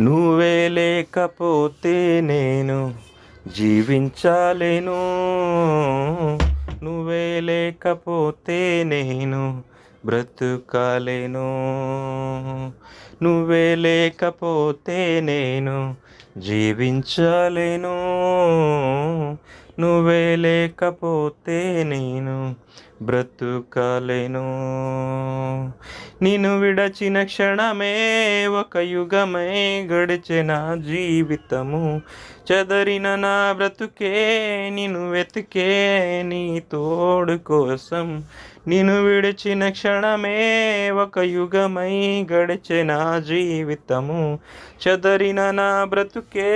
నువ్వే లేకపోతే నేను జీవించాలేను. నువ్వే లేకపోతే నేను బ్రతుకాలేను. నువ్వే లేకపోతే నేను జీవించాలేను. నువ్వే లేకపోతే నేను బ్రతుకాలేను. నిన్ను విడచిన క్షణమే ఒక యుగమే గడిచిన జీవితము. చెదరిన నా బ్రతుకే నిన్ను వెతికే నీ తోడు కోసం. నిన్ను విడిచిన క్షణమే ఒక యుగమై గడిచిన జీవితము. చెదరిన నా బ్రతుకే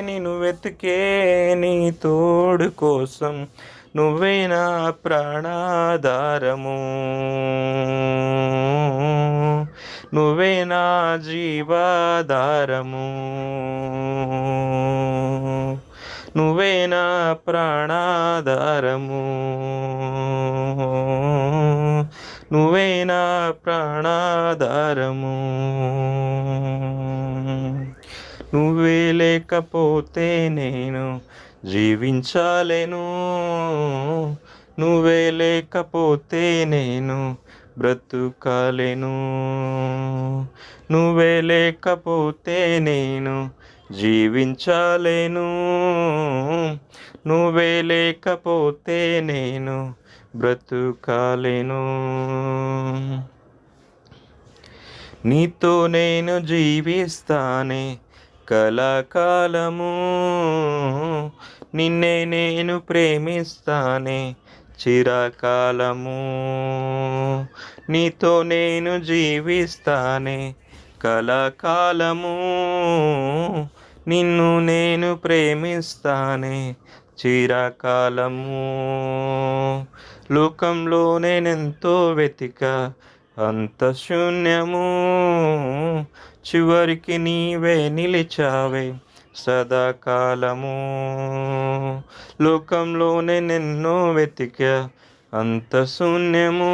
నిన్ను వెతికే నీ తోడు కోసం. నువ్వే నా ప్రాణాధారము? నువ్వే నా జీవాధారము? నువ్వే నా ప్రాణాధారము? నువ్వే నా ప్రాణాధారము? నువ్వే లేకపోతే నేను జీవించాలేను. నువ్వే లేకపోతే నేను బ్రతుకాలేను. నువ్వే లేకపోతే నేను జీవించాలేను. నువ్వే లేకపోతే నేను బ్రతుకాలేను. నీతో నేను జీవిస్తానే. కలకాలము. నిన్నే నేను ప్రేమిస్తానే చిరకాలము. నీతో నేను జీవిస్తానే కలకాలము. నిన్ను నేను ప్రేమిస్తానే చిరకాలము. లోకంలో నేనెంతో వెతిక అంత శూన్యము. చివరికి నీవే నిలిచావే సదాకాలము. లోకంలోనే నేనెన్నో వెతిక అంత శూన్యము.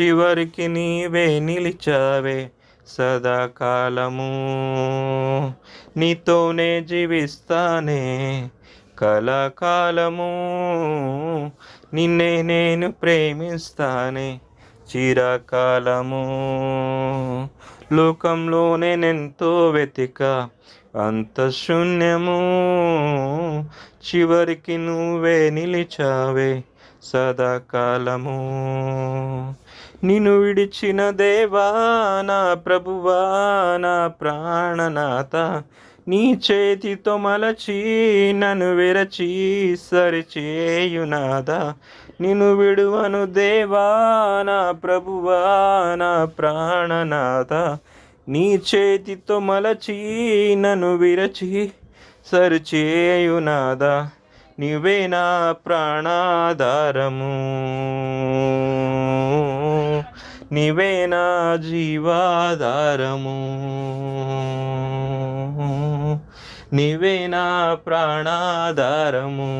చివరికి నీవే నిలిచావే సదాకాలము. నీతోనే జీవిస్తానే కళాకాలము నిన్నే నేను ప్రేమిస్తానే చిరకాలము. లోకంలో నేనెంతో వెతిక అంత శూన్యము. చివరికి నువ్వే నిలిచావే సదాకాలము. నిన్ను విడిచిన దేవా నా ప్రభువా నా ప్రాణనాథ నీ చేతితో మలచి నన్ను విరచి సరిచేయునాదా? నిన్ను విడువను దేవా నా ప్రభువా నా ప్రాణనాథ నీ చేతితో మలచి నన్ను విరచి సరిచేయునాదా? నీవే నా ప్రాణాధారము. నీవే నా జీవాధారము? నీవే నా ప్రాణాధారము?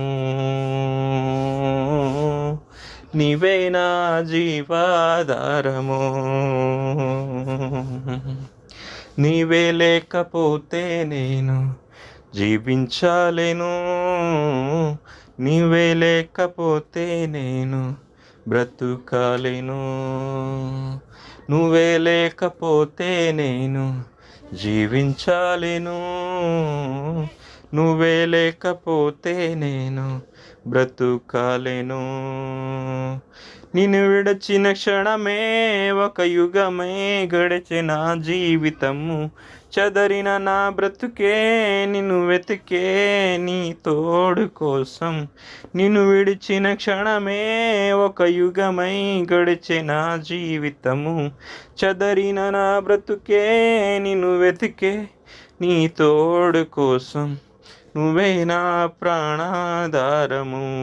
నీవే నా జీవాధారము? నీవే లేకపోతే నేను జీవించాలేను. నీవే లేకపోతే నేను బ్రతుకాలేను. నువ్వే లేకపోతే నేను జీవించాలేను. నువ్వే లేకపోతే నేను బ్రతుకాలేను. నిన్ను విడచిన క్షణమే ఒక యుగమే గడిచిన జీవితము. చదరిన నా బ్రతుకే నిన్ను వెతికే నీ తోడు కోసం. నిన్ను విడిచిన క్షణమే ఒక యుగమై గడిచిన జీవితము. చదరిన నా బ్రతుకే నిన్ను వెతికే నీ తోడు కోసం. నువ్వే నా ప్రాణాధారము.